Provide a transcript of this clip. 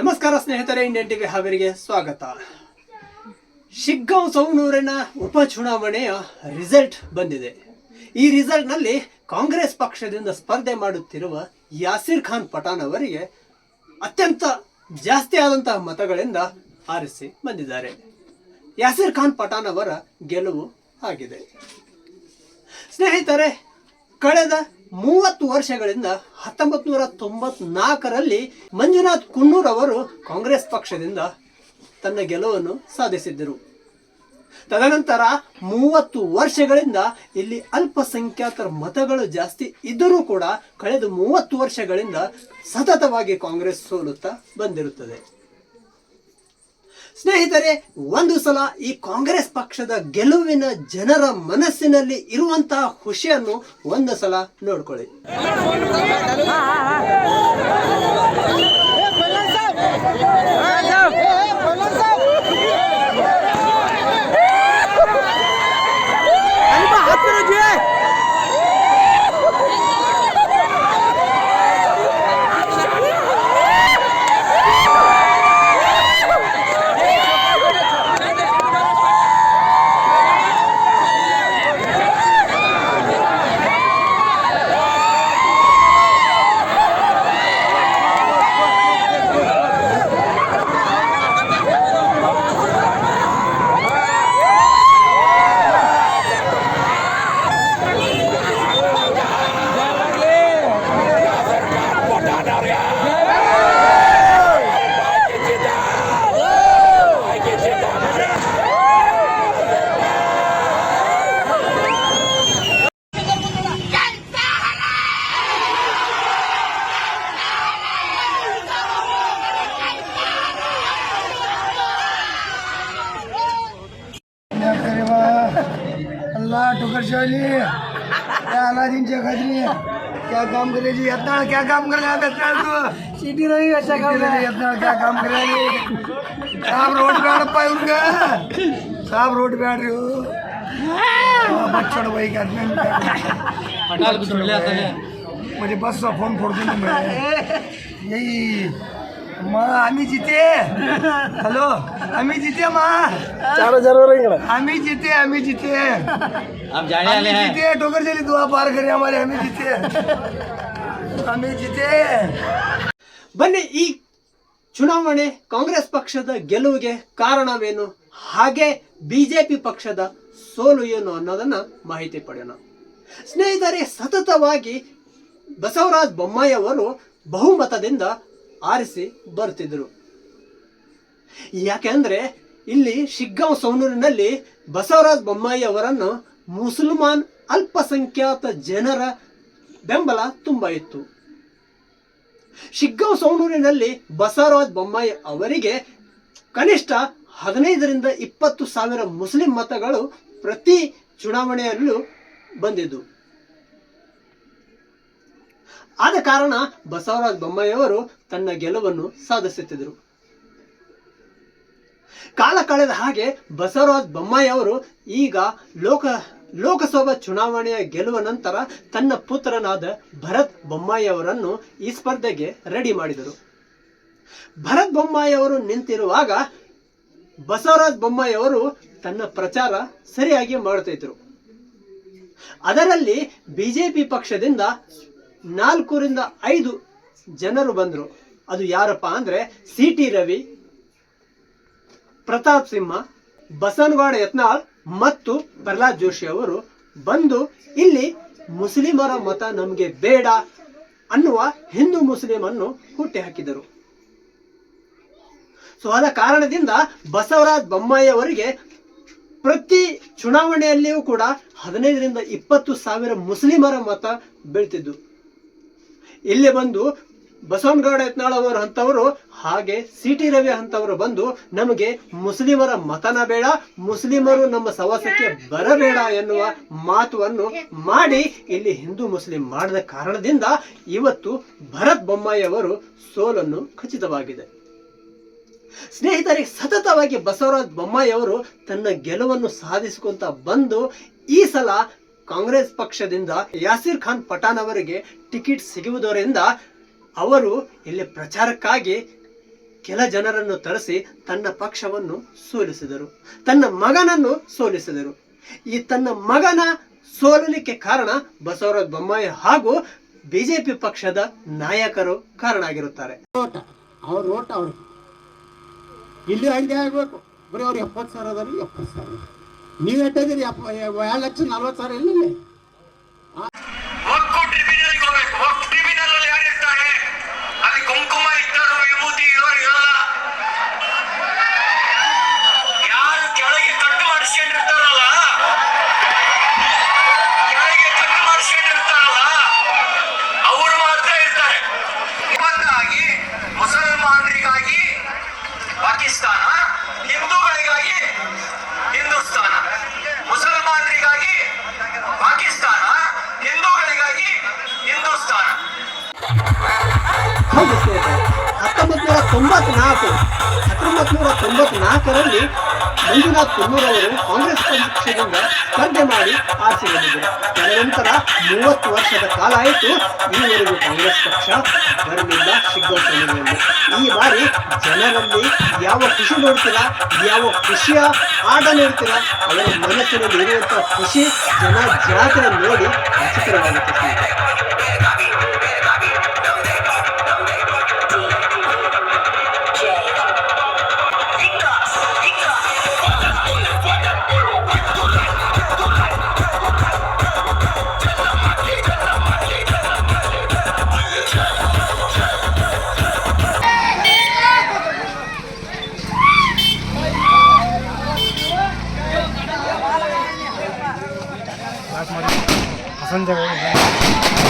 ನಮಸ್ಕಾರ ಸ್ನೇಹಿತರೆ, Indian TV ಹಾವೇರಿಗೆ ಸ್ವಾಗತ. ಶಿಗ್ಗಾಂವ್ ಸೌನೂರಿನ ಉಪಚುನಾವಣೆಯ ರಿಸಲ್ಟ್ ಬಂದಿದೆ. ಈ ರಿಸಲ್ಟ್ನಲ್ಲಿ ಕಾಂಗ್ರೆಸ್ ಪಕ್ಷದಿಂದ ಸ್ಪರ್ಧೆ ಮಾಡುತ್ತಿರುವ ಯಾಸಿರ್ ಖಾನ್ ಪಠಾಣ್ ಅವರಿಗೆ ಅತ್ಯಂತ ಜಾಸ್ತಿ ಆದಂತಹ ಮತಗಳಿಂದ ಆರಿಸಿ ಬಂದಿದ್ದಾರೆ. ಯಾಸಿರ್ ಖಾನ್ ಪಠಾಣ್ ಅವರ ಗೆಲುವು ಆಗಿದೆ. ಸ್ನೇಹಿತರೆ, ಕಳೆದ ಮೂವತ್ತು ವರ್ಷಗಳಿಂದ ಹತ್ತೊಂಬತ್ತು ನೂರ ತೊಂಬತ್ನಾಲ್ಕರಲ್ಲಿ ಮಂಜುನಾಥ್ ಕುನ್ನೂರ್ ಅವರು ಕಾಂಗ್ರೆಸ್ ಪಕ್ಷದಿಂದ ತನ್ನ ಗೆಲುವನ್ನು ಸಾಧಿಸಿದ್ದರು. ತದನಂತರ ಮೂವತ್ತು ವರ್ಷಗಳಿಂದ ಇಲ್ಲಿ ಅಲ್ಪಸಂಖ್ಯಾತರ ಮತಗಳು ಜಾಸ್ತಿ ಇದ್ದರೂ ಕೂಡ ಕಳೆದ ಮೂವತ್ತು ವರ್ಷಗಳಿಂದ ಸತತವಾಗಿ ಕಾಂಗ್ರೆಸ್ ಸೋಲುತ್ತಾ ಬಂದಿರುತ್ತದೆ. ಸ್ನೇಹಿತರೆ ಒಂದು ಸಲ ಈ ಕಾಂಗ್ರೆಸ್ ಪಕ್ಷದ ಗೆಲುವಿನ ಜನರ ಮನಸ್ಸಿನಲ್ಲಿ ಇರುವಂತಹ ಖುಷಿಯನ್ನು ಒಂದು ಸಲ ನೋಡ್ಕೊಳ್ಳಿ. वर्षाली त्या अनाजींच्या क्या काम करायची येता क्या काम करायला बेताळ तू? सिटी नाही अशा काम येता क्या काम करायला साहेब रोड पॅड पाहून हाँ, का साहेब रोड पॅड रे मच्छर बाई काढणार म्हणजे बसचा फ़ोन फोडतो यही। मैं यही मग आम्ही जिते हॅलो आम्ही जिते मा चार हजार आम्ही जिते आम्ही जिते आप जाने वाले आम्ही हैं जिते ठोकर चली दुआ पार करे हमारे आम्ही जिते आम्ही जिते ಬನ್ನಿ ಈ ಚುನಾವಣೆ ಕಾಂಗ್ರೆಸ್ ಪಕ್ಷದ ಗೆಲುವಿಗೆ ಕಾರಣವೇನು ಹಾಗೆ ಬಿಜೆಪಿ ಪಕ್ಷದ ಸೋಲು ಏನು ಅನ್ನೋದನ್ನ ಮಾಹಿತಿ ಪಡೆಯೋಣ ಸ್ನೇಹಿತರೆ ಸತತವಾಗಿ ಬಸವರಾಜ ಬೊಮ್ಮಾಯಿ ಅವರು ಬಹುಮತದಿಂದ ಆರಿಸಿ ಬರುತ್ತಿದ್ದರು. ಯಾಕೆಂದ್ರೆ ಇಲ್ಲಿ ಶಿಗ್ಗಾಂವ್ ಸೌನೂರಿನಲ್ಲಿ ಬಸವರಾಜ ಬೊಮ್ಮಾಯಿ ಅವರನ್ನು ಮುಸಲ್ಮಾನ್ ಅಲ್ಪಸಂಖ್ಯಾತ ಜನರ ಬೆಂಬಲ ತುಂಬ ಇತ್ತು. ಶಿಗ್ಗಾಂವ್ ಸೌನೂರಿನಲ್ಲಿ ಬಸವರಾಜ ಬೊಮ್ಮಾಯಿ ಅವರಿಗೆ ಕನಿಷ್ಠ ಹದಿನೈದರಿಂದ ಇಪ್ಪತ್ತು ಸಾವಿರ ಮುಸ್ಲಿಂ ಮತಗಳು ಪ್ರತಿ ಚುನಾವಣೆಯಲ್ಲೂ ಬಂದಿದ್ದು. ಆದ ಕಾರಣ ಬಸವರಾಜ ಬೊಮ್ಮಾಯಿಯವರು ತನ್ನ ಗೆಲುವನ್ನು ಸಾಧಿಸುತ್ತಿದ್ದರು. ಕಾಲ ಕಳೆದ ಹಾಗೆ ಬಸವರಾಜ ಬೊಮ್ಮಾಯಿಯವರು ಈಗ ಲೋಕ, ಲೋಕಸಭಾ ಚುನಾವಣೆಯ ಗೆಲುವ ನಂತರ ತನ್ನ ಪುತ್ರನಾದ ಭರತ್ ಬೊಮ್ಮಾಯಿಯವರನ್ನು ಈ ಸ್ಪರ್ಧೆಗೆ ರೆಡಿ ಮಾಡಿದರು. ಭರತ್ ಬೊಮ್ಮಾಯಿಯವರು ನಿಂತಿರುವಾಗ ಬಸವರಾಜ ಬೊಮ್ಮಾಯಿಯವರು ತನ್ನ ಪ್ರಚಾರ ಸರಿಯಾಗಿ ಮಾಡುತ್ತಿದ್ದರು. ಅದರಲ್ಲಿ ಬಿಜೆಪಿ ಪಕ್ಷದಿಂದ ನಾಲ್ಕರಿಂದ ಐದು ಜನರು ಬಂದರು. ಅದು ಯಾರಪ್ಪ ಅಂದರೆ ಸಿ ಟಿ ರವಿ, ಪ್ರತಾಪ್ ಸಿಂಹ ಬಸನಗೌಡ ಯತ್ನಾಳ್ ಮತ್ತು ಪ್ರಹ್ಲಾದ್ ಜೋಶಿ ಅವರು ಬಂದು ಇಲ್ಲಿ ಮುಸ್ಲಿಮರ ಮತ ನಮಗೆ ಬೇಡ ಅನ್ನುವ ಹಿಂದೂ ಮುಸ್ಲಿಮನ್ನು ಹುಟ್ಟಿ ಹಾಕಿದರು. ಸೊ ಆದ ಕಾರಣದಿಂದ ಬಸವರಾಜ್ ಬೊಮ್ಮಾಯಿ ಅವರಿಗೆ ಪ್ರತಿ ಚುನಾವಣೆಯಲ್ಲಿಯೂ ಕೂಡ ಹದಿನೈದರಿಂದ ಇಪ್ಪತ್ತು ಸಾವಿರ ಮುಸ್ಲಿಮರ ಮತ ಬೀಳ್ತಿದ್ದು. ಇಲ್ಲಿ ಬಂದು ಬಸವನಗೌಡ ಯತ್ನಾಳ್ ಅವರು ಅಂತವರು, ಹಾಗೆ ಸಿ ಟಿ ರವಿ ಅಂತವರು ಬಂದು ನಮಗೆ ಮುಸ್ಲಿಮರ ಮತನ ಬೇಡ, ಮುಸ್ಲಿಮರು ನಮ್ಮ ಸವಾಸಕ್ಕೆ ಬರಬೇಡ ಎನ್ನುವ ಮಾತುವನ್ನು ಮಾಡಿ ಇಲ್ಲಿ ಹಿಂದೂ ಮುಸ್ಲಿಂ ಮಾಡಿದ ಕಾರಣದಿಂದ ಇವತ್ತು ಭರತ್ ಬೊಮ್ಮಾಯಿ ಅವರು ಸೋಲನ್ನು ಖಚಿತವಾಗಿದೆ. ಸ್ನೇಹಿತರಿಗೆ ಸತತವಾಗಿ ಬಸವರಾಜ ಬೊಮ್ಮಾಯಿ ಅವರು ತನ್ನ ಗೆಲುವನ್ನು ಸಾಧಿಸಿಕೊಂತ ಬಂದು ಈ ಸಲ ಕಾಂಗ್ರೆಸ್ ಪಕ್ಷದಿಂದ ಯಾಸಿರ್ ಖಾನ್ ಪಠಾಣ್ ಅವರಿಗೆ ಟಿಕೆಟ್ ಸಿಗುವುದರಿಂದ ಅವರು ಇಲ್ಲಿ ಪ್ರಚಾರಕ್ಕಾಗಿ ಕೆಲ ಜನರನ್ನು ತರಿಸಿ ತನ್ನ ಪಕ್ಷವನ್ನು ಸೋಲಿಸಿದರು. ತನ್ನ ಮಗನನ್ನು ಸೋಲಿಸಿದರು. ಈ ತನ್ನ ಮಗನ ಸೋಲಲಿಕ್ಕೆ ಕಾರಣ ಬಸವರಾಜ ಬೊಮ್ಮಾಯಿ ಹಾಗೂ ಬಿಜೆಪಿ ಪಕ್ಷದ ನಾಯಕರು ಕಾರಣ ಆಗಿರುತ್ತಾರೆ ಅವ್ರ ಓಟ್ ಇಲ್ಲಿ ಹಂಗೆ ಆಗಬೇಕು. ಬರೀ ಅವ್ರು ಎಪ್ಪತ್ತು ಸಾವಿರ ಎಪ್ಪತ್ತು ಸಾವಿರ. ನೀವು ಅಪ್ಪ ಎರಡು ಲಕ್ಷ ನಲ್ವತ್ತು ಸಾವಿರ ಇಲ್ಲ ತೊಂಬತ್ನಾಲ್ಕು. ಹತ್ತೊಂಬತ್ತು ನೂರ ತೊಂಬತ್ನಾಲ್ಕರಲ್ಲಿ ಮಂಜುನಾಥ್ ಅವರು ಕಾಂಗ್ರೆಸ್ ಪಕ್ಷದಿಂದ ಸ್ಪರ್ಧೆ ಮಾಡಿ ಆಸೆ ಬಂದಿದ್ದರು. ತದನಂತರ ಮೂವತ್ತು ವರ್ಷದ ಕಾಲ ಆಯಿತು, ಈವರೆಗೂ ಕಾಂಗ್ರೆಸ್ ಪಕ್ಷ ಬರಲಿಲ್ಲ ಶಿಗ್ಗೋಷ್ಠಿಯಲ್ಲಿ ಈ ಬಾರಿ ಜನರಲ್ಲಿ ಯಾವ ಖುಷಿ ನೋಡ್ತಿಲ್ಲ, ಯಾವ ಖುಷಿಯ ಆಟ ನೋಡ್ತೀರ ಅವರ ಮನಸ್ಸಿನಲ್ಲಿ ಇರುವಂತಹ ಖುಷಿ ಜನ ಜಾತ್ರೆ ನೋಡಿ ಖಚಿತವಾಗುತ್ತೆ ಸ್ನೇಹಿತರೆ